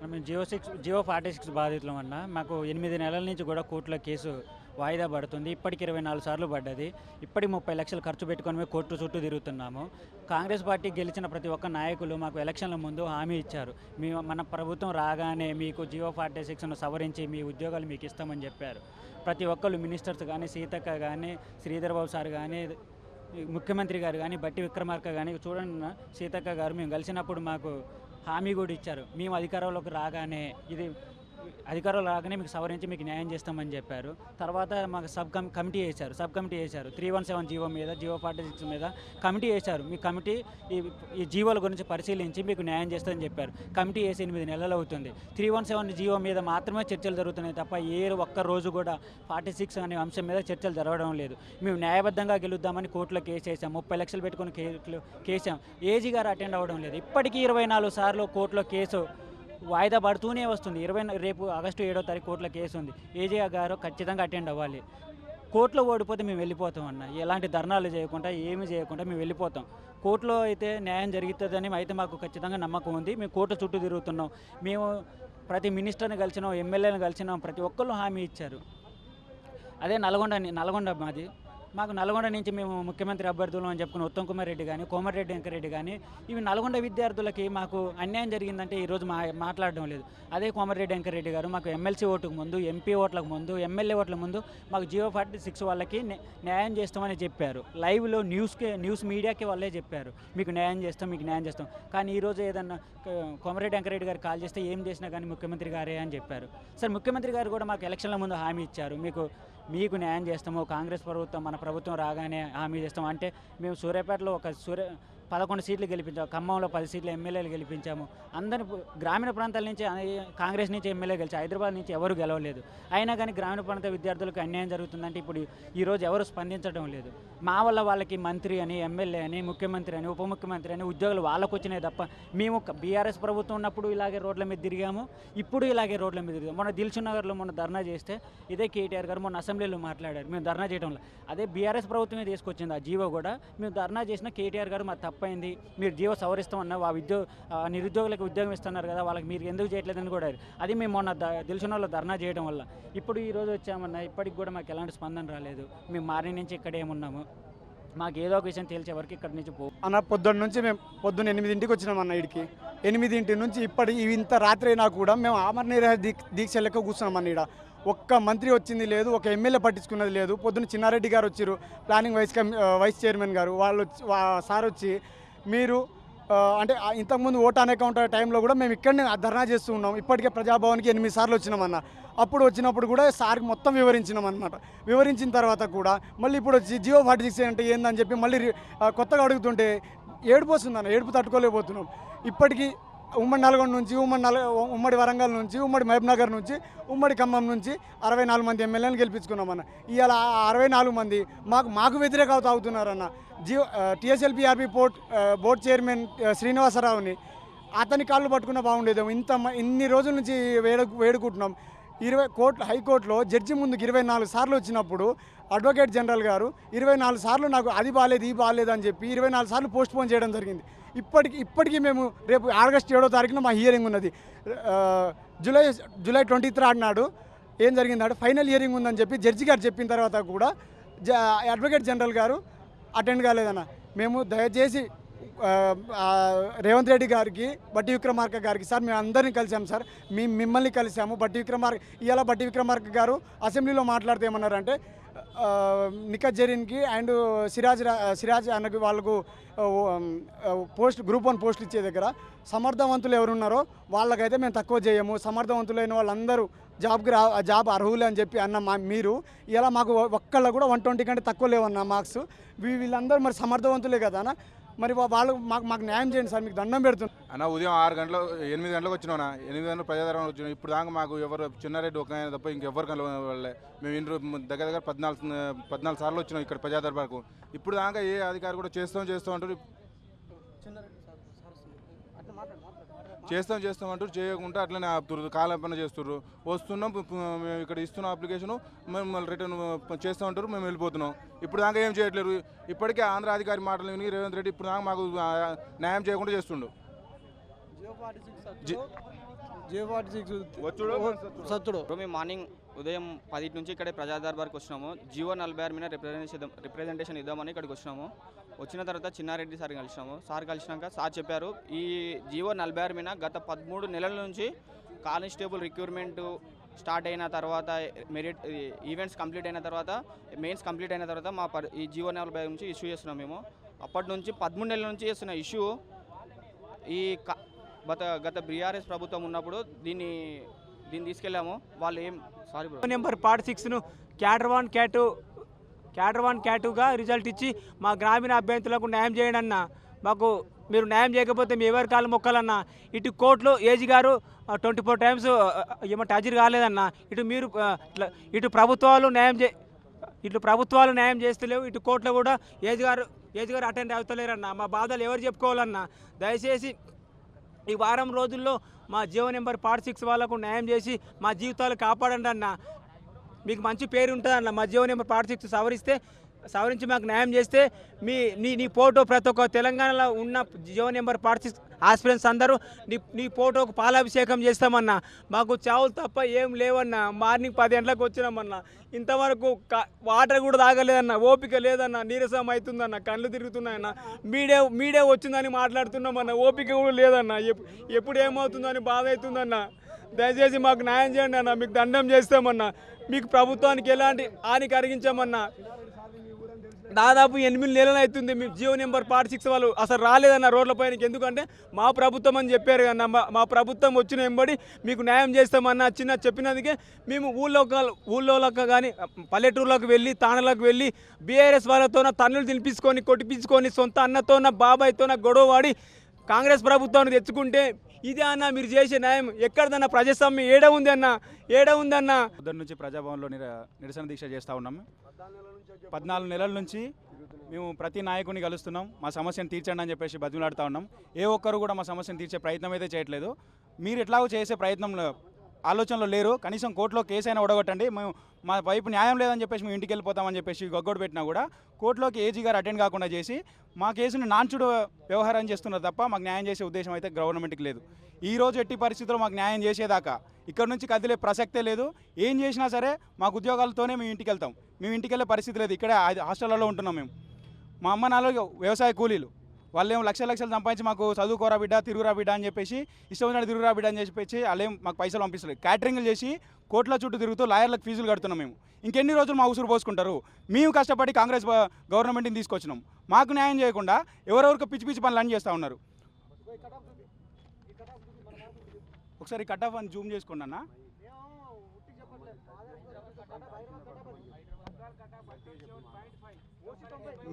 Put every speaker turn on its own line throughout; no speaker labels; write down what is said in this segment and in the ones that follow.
మేము G O six G O forty six బాధితులం అన్న మాకు ఎనిమిది నెలల నుంచి కూడా కోర్టులో కేసు వాయిదా పడుతుంది. ఇప్పటికి ఇరవై నాలుగు సార్లు పడ్డది. ఇప్పటికి ముప్పై లక్షలు ఖర్చు పెట్టుకొని మేము కోర్టు చుట్టూ తిరుగుతున్నాము. కాంగ్రెస్ పార్టీ గెలిచిన ప్రతి ఒక్క నాయకులు మాకు ఎలక్షన్ల ముందు హామీ ఇచ్చారు. మీ మన ప్రభుత్వం రాగానే మీకు జియో ఫార్టీ సిక్స్ను సవరించి మీ ఉద్యోగాలు మీకు ఇస్తామని చెప్పారు. ప్రతి ఒక్కరు మినిస్టర్స్ కానీ సీతక్క కానీ శ్రీధర్ బాబు సార్ కానీ ముఖ్యమంత్రి గారు కానీ బట్టి విక్రమార్క కానీ చూడండి సీతక్క గారు మేము కలిసినప్పుడు మాకు హామీ కూడా ఇచ్చారు. మేము అధికారంలోకి రాగానే ఇది అధికారులు రాగానే మీకు సవరించి మీకు న్యాయం చేస్తామని చెప్పారు. తర్వాత మాకు సబ్ కమ్ కమిటీ వేశారు సబ్ కమిటీ వేశారు. Three one seven G O మీద జీవో ఫార్టీ సిక్స్ మీద కమిటీ వేశారు. మీ కమిటీ ఈ ఈ జీవోల గురించి పరిశీలించి మీకు న్యాయం చేస్తుందని చెప్పారు. కమిటీ వేసి ఎనిమిది నెలలు అవుతుంది. త్రీ వన్ సెవెన్ జీవో మీద మాత్రమే చర్చలు జరుగుతున్నాయి తప్ప ఏ ఒక్క రోజు కూడా ఫార్టీ సిక్స్ అనే అంశం మీద చర్చలు జరగడం లేదు. మేము న్యాయబద్ధంగా గెలుద్దామని కోర్టులో కేసు వేసాం ముప్పై లక్షలు పెట్టుకుని కేసులో కేసాం. ఏజీ గారు అటెండ్ అవ్వడం లేదు. ఇప్పటికీ ఇరవై నాలుగు సార్లు కోర్టులో కేసు వాయిదా పడుతూనే వస్తుంది. ఇరవై రేపు ఆగస్టు ఏడో తారీఖు కోర్టులో కేసు ఉంది. ఏజీ గారు ఖచ్చితంగా అటెండ్ అవ్వాలి. కోర్టులో ఓడిపోతే మేము వెళ్ళిపోతాం అన్న. ఎలాంటి ధర్నాలు చేయకుండా ఏమి చేయకుండా మేము వెళ్ళిపోతాం. కోర్టులో అయితే న్యాయం జరుగుతుందని అయితే మాకు ఖచ్చితంగా నమ్మకం ఉంది. మేము కోర్టు చుట్టూ తిరుగుతున్నాం. మేము ప్రతి మినిస్టర్ని కలిసినాం ఎమ్మెల్యేని కలిసినాం ప్రతి ఒక్కళ్ళు హామీ ఇచ్చారు. అదే నల్గొండ నల్గొండ మాది. మాకు నల్గొండ నుంచి మేము ముఖ్యమంత్రి అభ్యర్థులు అని చెప్పుకున్న ఉత్తమ్ కుమార్ రెడ్డి కానీ కోమటిరెడ్డి వెంకరెడ్డి కానీ ఇవి నల్గొండ విద్యార్థులకి మాకు అన్యాయం జరిగిందంటే ఈరోజు మా మాట్లాడడం లేదు. అదే కోమటిరెడ్డి వెంకరెడ్డి గారు మాకు ఎమ్మెల్సీ ఓటుకు ముందు ఎంపీ ఓట్లకు ముందు ఎమ్మెల్యే ఓట్ల ముందు మాకు జియో ఫార్టీ సిక్స్ వాళ్ళకి న్యాయం చేస్తామని చెప్పారు. లైవ్లో న్యూస్కి న్యూస్ మీడియాకి వాళ్ళే చెప్పారు. మీకు న్యాయం చేస్తాం మీకు న్యాయం చేస్తాం. కానీ ఈరోజు ఏదన్నా కోమరెడ్డి వెంకరెడ్డి గారు కాల్ చేస్తే ఏం చేసినా కానీ ముఖ్యమంత్రి గారే అని చెప్పారు. సార్ ముఖ్యమంత్రి గారు కూడా మాకు ఎలక్షన్ల ముందు హామీ ఇచ్చారు. మీకు మీకు న్యాయం చేస్తాము కాంగ్రెస్ ప్రభుత్వం మన ప్రభుత్వం రాగానే హామీ చేస్తాం అంటే మేము సూర్యాపేటలో ఒక సూర్య పదకొండు సీట్లు గెలిపించాము ఖమ్మంలో పది సీట్లు ఎమ్మెల్యేలు గెలిపించాము. అందరి గ్రామీణ ప్రాంతాల నుంచి కాంగ్రెస్ నుంచి ఎమ్మెల్యే గెలిచి హైదరాబాద్ నుంచి ఎవరు గెలవలేదు. అయినా కానీ గ్రామీణ ప్రాంత విద్యార్థులకు అన్యాయం జరుగుతుందంటే ఇప్పుడు ఈరోజు ఎవరు స్పందించడం లేదు. మా వల్ల వాళ్ళకి మంత్రి అని ఎమ్మెల్యే అని ముఖ్యమంత్రి అని ఉప ముఖ్యమంత్రి అని ఉద్యోగులు వాళ్ళకు వచ్చినాయి తప్ప మేము బీఆర్ఎస్ ప్రభుత్వం ఉన్నప్పుడు ఇలాగే రోడ్ల మీద తిరిగాము. ఇప్పుడు ఇలాగే రోడ్ల మీద తిరిగాము. మొన్న దిల్సుఖ్ నగర్లో మొన్న ధర్నా చేస్తే ఇదే కేటీఆర్ గారు మొన్న అసెంబ్లీలో మాట్లాడారు. మేము ధర్నా చేయడంలో అదే బీఆర్ఎస్ ప్రభుత్వమే తీసుకొచ్చింది ఆ జీవో కూడా. మేము ధర్నా చేసిన కేటీఆర్ గారు మా తప్ప తప్పైంది మీరు జీవో సవరిస్తామన్నా ఆ ఉద్యోగ నిరుద్యోగులకు ఉద్యోగం ఇస్తున్నారు కదా వాళ్ళకి మీరు ఎందుకు చేయట్లేదని కూడా అది మేము మొన్న దిల్సుఖ్ ధర్నా చేయడం వల్ల. ఇప్పుడు ఈ రోజు వచ్చామన్నా ఇప్పటికి కూడా మాకు ఎలాంటి స్పందన రాలేదు. మేము మార్నింగ్ నుంచి ఇక్కడే ఉన్నాము మాకు ఏదో ఒక విషయం తేల్చే వరకు ఇక్కడ నుంచి పో
అన్న పొద్దున్న నుంచి మేము పొద్దున్న ఎనిమిదింటికి వచ్చినాం అన్న ఇడికి. ఎనిమిదింటి నుంచి ఇప్పటి ఇంత రాత్రి అయినా కూడా మేము ఆమర నిరహ దీక్ష లెక్క కూర్చున్నాం అన్న ఇక్కడ ఒక్క మంత్రి వచ్చింది లేదు ఒక ఎమ్మెల్యే పట్టించుకున్నది లేదు. పొద్దున్న చిన్నారెడ్డి గారు వచ్చారు ప్లానింగ్ వైస్ వైస్ చైర్మన్ గారు. వాళ్ళు వచ్చి సార్ వచ్చి మీరు అంటే ఇంతకుముందు ఓట్ అనే కౌంటర్ టైంలో కూడా మేము ఇక్కడనే ధర్నా చేస్తూ ఉన్నాం. ఇప్పటికే ప్రజాభవన్కి ఎనిమిది సార్లు వచ్చినామన్న. అప్పుడు వచ్చినప్పుడు కూడా సార్కి మొత్తం వివరించినాం అనమాట వివరించిన తర్వాత కూడా మళ్ళీ ఇప్పుడు వచ్చి జియో ఫార్టీ సిక్స్ అంటే ఏందని చెప్పి మళ్ళీ కొత్తగా అడుగుతుంటే ఏడుపు వస్తుందన్న ఏడుపు తట్టుకోలేకపోతున్నాం. ఇప్పటికీ ఉమ్మడి నల్గొండ నుంచి ఉమ్మడి నల్ ఉమ్మడి వరంగల్ నుంచి ఉమ్మడి మహబ్నగర్ నుంచి ఉమ్మడి ఖమ్మం నుంచి అరవై నాలుగు మంది ఎమ్మెల్యేలను గెలిపించుకున్నామన్న. ఇవాళ అరవై నాలుగు మంది మాకు మాకు వ్యతిరేక అవుతున్నారన్న Jio టీఎస్ఎల్పిఆర్పి port board board chairman శ్రీనివాసరావుని అతని కాళ్ళు పట్టుకున్న బాగుండేదేమో. ఇంత మ- ఇన్ని రోజుల నుంచి వేడు వేడుకుంటున్నాం. ఇరవై కోర్టు హైకోర్టులో జడ్జి ముందుకు ఇరవై నాలుగు సార్లు వచ్చినప్పుడు అడ్వకేట్ జనరల్ గారు ఇరవై నాలుగు సార్లు నాకు అది బాగాలేదు ఇది బాగాలేదు అని చెప్పి ఇరవై నాలుగు సార్లు పోస్ట్ పోన్ చేయడం జరిగింది. ఇప్పటికి ఇప్పటికీ మేము రేపు ఆగస్ట్ ఏడో తారీఖున మా హియరింగ్ ఉన్నది. జూలై జూలై ట్వంటీ థర్డ్ నాడు ఏం జరిగిందంటే ఫైనల్ హియరింగ్ ఉందని చెప్పి జడ్జి గారు చెప్పిన తర్వాత కూడా జ అడ్వకేట్ జనరల్ గారు అటెండ్ కాలేదన్న. మేము దయచేసి రేవంత్ రెడ్డి గారికి బట్టి విక్రమార్క గారికి సార్ మేము అందరినీ కలిసాం సార్. మీ మిమ్మల్ని కలిసాము. బట్టి విక్రమార్క ఇవాళ బట్టి విక్రమార్క గారు అసెంబ్లీలో మాట్లాడితే ఏమన్నారంటే ఆ, నిఖత్ జరీన్కి అండ్ సిరాజ్ సిరాజ్ అన్నకి వాళ్ళకు పోస్ట్ గ్రూప్ వన్ పోస్ట్ ఇచ్చే దగ్గర సమర్థవంతులు ఎవరున్నారో వాళ్ళకైతే మేము తక్కువ చేయము. సమర్థవంతులైన వాళ్ళందరూ జాబ్కి రా జాబ్ అర్హులే అని చెప్పి అన్న మా మీరు ఇలా మాకు ఒక్కళ్ళ కూడా వన్ ట్వంటీ కంటే తక్కువ లేవన్న మార్క్స్. వీళ్ళందరూ మరి సమర్థవంతులే కదా అన్న? మరి వాళ్ళు మాకు మాకు న్యాయం చేయండి సార్ మీకు దండం పెడుతున్నాం.
అన్న ఉదయం ఆరు గంటల ఎనిమిది గంటలకు వచ్చినా ఎనిమిది గంటలు ప్రజాదరణ వచ్చినాం. ఇప్పుడు దాకా మాకు ఎవరు చిన్నారెడ్డి ఒక ఆయన తప్ప ఇంకెవ్వరు కలవలే మేము ఇన్ని దగ్గర దగ్గర పద్నాలుగు పద్నాలుగు సార్లు వచ్చినాం ఇక్కడ ప్రజాదర్బార్కు ఇప్పుడు దాకా ఏ అధికారి కూడా చేస్తాం చేస్తాం అంటారు చేస్తాం చేస్తాం అంటారు. చేయకుండా అట్లనే ఆపుతుర్రు. కాలం పని చేస్తుర్రు. వస్తున్నాం మేము ఇక్కడ ఇస్తున్నాం అప్లికేషన్ మేము మళ్ళీ రిటర్న్ చేస్తాం అంటారు. మేము వెళ్ళిపోతున్నాం. ఇప్పుడు దాకా ఏం చేయట్లేరు. ఇప్పటికే ఆంధ్ర అధికారి మాటలు విని రేవంత్ రెడ్డి ఇప్పుడు దాకా మాకు న్యాయం చేయకుండా చేస్తుండు.
ఇప్పుడు మేము మార్నింగ్ ఉదయం పది నుంచి ఇక్కడే ప్రజా దర్బార్కి వచ్చినాము. జియో నలభై ఆరు మీద రిప్రజెంటేషన్ రిప్రజెంటేషన్ ఇద్దామని ఇక్కడికి వచ్చినాము. వచ్చిన తర్వాత చిన్నారెడ్డి సార్ కలిసినాము. సార్ కలిసినాక సార్ చెప్పారు ఈ జీవో నలభై ఆరు మీద గత పదమూడు నెలల నుంచి కానిస్టేబుల్ రిక్రూట్మెంట్ స్టార్ట్ అయిన తర్వాత మెరిట్ ఈవెంట్స్ కంప్లీట్ అయిన తర్వాత మెయిన్స్ కంప్లీట్ అయిన తర్వాత మా ఈ జీవో నలభై నుంచి ఇష్యూ చేస్తున్నాం మేము. అప్పటి నుంచి పదమూడు నెలల నుంచి చేస్తున్న ఇష్యూ ఈ క- గత గత బీఆర్ఎస్ ప్రభుత్వం ఉన్నప్పుడు దీన్ని దీన్ని తీసుకెళ్ళాము. వాళ్ళు ఏం సారీ
నెంబర్ పార్ట్ సిక్స్ను క్యాటర్ వన్ క్యాటు క్యాటర్ వన్ క్యాటుగా రిజల్ట్ ఇచ్చి మా గ్రామీణ అభ్యర్థులకు న్యాయం చేయండి అన్న మాకు మీరు న్యాయం చేయకపోతే మీ ఎవరి కాలు మొక్కలన్న. ఇటు కోర్టులో ఏజీ గారు ట్వంటీ ఫోర్ టైమ్స్ ఏమంటే హాజరు కాలేదన్న. ఇటు మీరు ఇట్లా ఇటు ప్రభుత్వాలు న్యాయం చే ఇటు ప్రభుత్వాలు న్యాయం చేస్తలేవు. ఇటు కోర్టులో కూడా ఏజ్ గారు ఏజ్ గారు అటెండ్ అవుతలేరన్న. మా బాధలు ఎవరు చెప్పుకోవాలన్న. దయచేసి ఈ వారం రోజుల్లో మా జీవో నెంబర్ పార్ట్ సిక్స్ వాళ్ళకు న్యాయం చేసి మా జీవితాలు కాపాడండి అన్న మీకు మంచి పేరు ఉంటుంది అన్న. మా జీవన నెంబర్ పార్ట్ సిక్స్ సవరిస్తే సవరించి మాకు న్యాయం చేస్తే మీ నీ నీ ఫోటో ప్రతి ఒక్క తెలంగాణలో ఉన్న జియో నెంబర్ పార్టీ ఆస్పిరెంట్స్ అందరూ నీ నీ ఫోటోకు పాలాభిషేకం చేస్తామన్నా. మాకు చావులు తప్ప ఏం లేవన్నా. మార్నింగ్ పది గంటలకు వచ్చినామన్నా. ఇంతవరకు వాటర్ కూడా తాగలేదన్న. ఓపిక లేదన్న. నీరసం అవుతుందన్న. కళ్ళు తిరుగుతున్నాయన్న. మీడియా మీడియా వచ్చిందని మాట్లాడుతున్నామన్న. ఓపిక కూడా లేదన్న. ఎప్పుడు ఏమవుతుందని బాధ అవుతుందన్న. దయచేసి మాకు న్యాయం చేయండి అన్న మీకు దండం చేస్తామన్నా మీకు ప్రభుత్వానికి ఎలాంటి హాని కలిగించామన్నా. దాదాపు ఎనిమిది నెలలు అవుతుంది మీ G O number part six వాళ్ళు అసలు రాలేదన్న రోడ్లపైన ఎందుకంటే మా ప్రభుత్వం అని చెప్పారు కన్నా మా మా ప్రభుత్వం వచ్చిన వెంబడి మీకు న్యాయం చేస్తామన్న చిన్న చెప్పినందుకే మేము ఊళ్ళో ఊళ్ళోకి కానీ పల్లెటూరులోకి వెళ్ళి తాణలకు వెళ్ళి బీఆర్ఎస్ వాళ్ళతోన తన్నులు తినిపించుకొని కొట్టిపించుకొని సొంత అన్నతోన బాబాయ్తోన గొడవ వాడి కాంగ్రెస్ ప్రభుత్వాన్ని తెచ్చుకుంటే ఇదే అన్న మీరు చేసే న్యాయం ఎక్కడదన్న ప్రజాస్వామ్యం ఏడ ఉంది అన్న? ఏడ ఉందన్న
పొద్దున్న నుంచి ప్రజాభవన్లో నిరసన దీక్ష చేస్తూ ఉన్నాము పద్నాలుగు నెలల నుంచి మేము ప్రతి నాయకుని కలుస్తున్నాం. మా సమస్యను తీర్చండి అని చెప్పేసి బతిమలాడుతూ ఉన్నాం. ఏ ఒక్కరు కూడా మా సమస్యను తీర్చే ప్రయత్నం అయితే చేయట్లేదు. మీరు ఎట్లాగో చేసే ప్రయత్నంలో ఆలోచనలో లేరు. కనీసం కోర్టులో కేసు అయినా ఒడగొట్టండి మేము మా వైపు న్యాయం లేదని చెప్పేసి మేము ఇంటికి వెళ్ళిపోతామని చెప్పేసి గొగ్గోడు పెట్టినా కూడా కోర్టులోకి ఏజీ గారు అటెండ్ కాకుండా చేసి మా కేసుని నాన్చుడు వ్యవహారం చేస్తున్నారు తప్ప మాకు న్యాయం చేసే ఉద్దేశం అయితే గవర్నమెంట్కి లేదు. ఈ రోజు ఎట్టి పరిస్థితుల్లో మాకు న్యాయం చేసేదాకా ఇక్కడ నుంచి కదిలే ప్రసక్తే లేదు. ఏం చేసినా సరే మాకు ఉద్యోగాలతోనే మేము ఇంటికి వెళ్తాం. మేము ఇంటికి వెళ్ళే పరిస్థితి లేదు. ఇక్కడే హాస్టల్లో ఉంటున్నాం మేము. మా అమ్మ నాలుగు వ్యవసాయ కూలీలు. వాళ్ళేమో లక్ష లక్షలు సంపాదించి మాకు చదువుకోరా బిడ్డ తిరుగురా బిడ్డ అని చెప్పేసి ఇష్టం వచ్చినట్టు తిరుగురా బిడ్డ అని చెప్పేసి వాళ్ళేం మాకు పైసలు పంపిస్తారు క్యాటరింగ్లు చేసి కోట్ల చుట్టూ తిరుగుతూ లాయర్లకు ఫీజులు కడుతున్నాం మేము. ఇంకెన్ని రోజులు మా ఉసురు పోసుకుంటారు? మేము కష్టపడి కాంగ్రెస్ గవర్నమెంట్ని తీసుకొచ్చినాం. మాకు న్యాయం చేయకుండా ఎవరెవరికి పిచ్చి పిచ్చి పనులు అని చేస్తూ ఉన్నారు. ఒకసారి కట్ ఆఫ్ అని జూమ్ చేసుకోండి అన్న.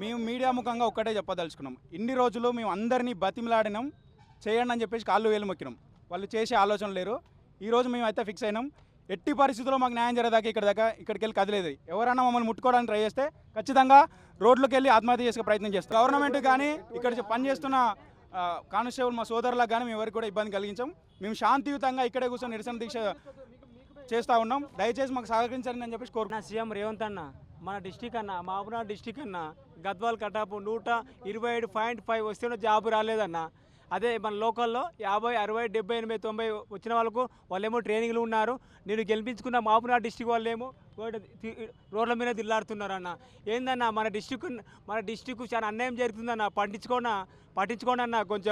మేము మీడియా ముఖంగా ఒక్కటే చెప్పదలుచుకున్నాం. ఇన్ని రోజులు మేము అందరినీ బతిమిలాడినాం. చేయండి అని చెప్పేసి కాళ్ళు వేలు మొక్కినాం. వాళ్ళు చేసే ఆలోచన లేరు. ఈరోజు మేము అయితే ఫిక్స్ అయినాం. ఎట్టి పరిస్థితుల్లో మాకు న్యాయం జరగదాకా ఇక్కడ దాకా ఇక్కడికి వెళ్ళి కదిలేదు. ఎవరైనా మమ్మల్ని ముట్టుకోవడానికి ట్రై చేస్తే ఖచ్చితంగా రోడ్లోకి వెళ్ళి ఆత్మహత్య చేసే ప్రయత్నం చేస్తాం. గవర్నమెంట్ కానీ ఇక్కడ పనిచేస్తున్న కానిస్టేబుల్ మా సోదరులకు కానీ మేము ఎవరికి కూడా ఇబ్బంది కలిగించాం. మేము శాంతియుతంగా ఇక్కడే కూర్చొని నిరసన దీక్ష చేస్తూ ఉన్నాం. దయచేసి మాకు సహకరించాలని అని చెప్పేసి కోరుకుంటున్నాం
సీఎం రేవంత్ అన్న మన డిస్టిక్ అన్న మహబూబ్నగర్ డిస్టిక్ అన్న గద్వాల్ కటాపు నూట ఇరవై ఏడు పాయింట్ ఫైవ్ వస్తేనే జాబు రాలేదన్న. అదే మన లోకల్లో యాభై అరవై డెబ్బై ఎనభై తొంభై వచ్చిన వాళ్ళకు వాళ్ళేమో ట్రైనింగ్లు ఉన్నారు. నేను గెలిపించుకున్న మహబూబ్నగర్ డిస్టిక్ వాళ్ళేమో రోడ్ల మీద దిల్లాడుతున్నారన్న ఏందన్న మన డిస్టిక్ మన డిస్టిక్ చాలా అన్యాయం జరుగుతుందన్న. పట్టించుకోనా పట్టించుకోండి అన్న కొంచెం.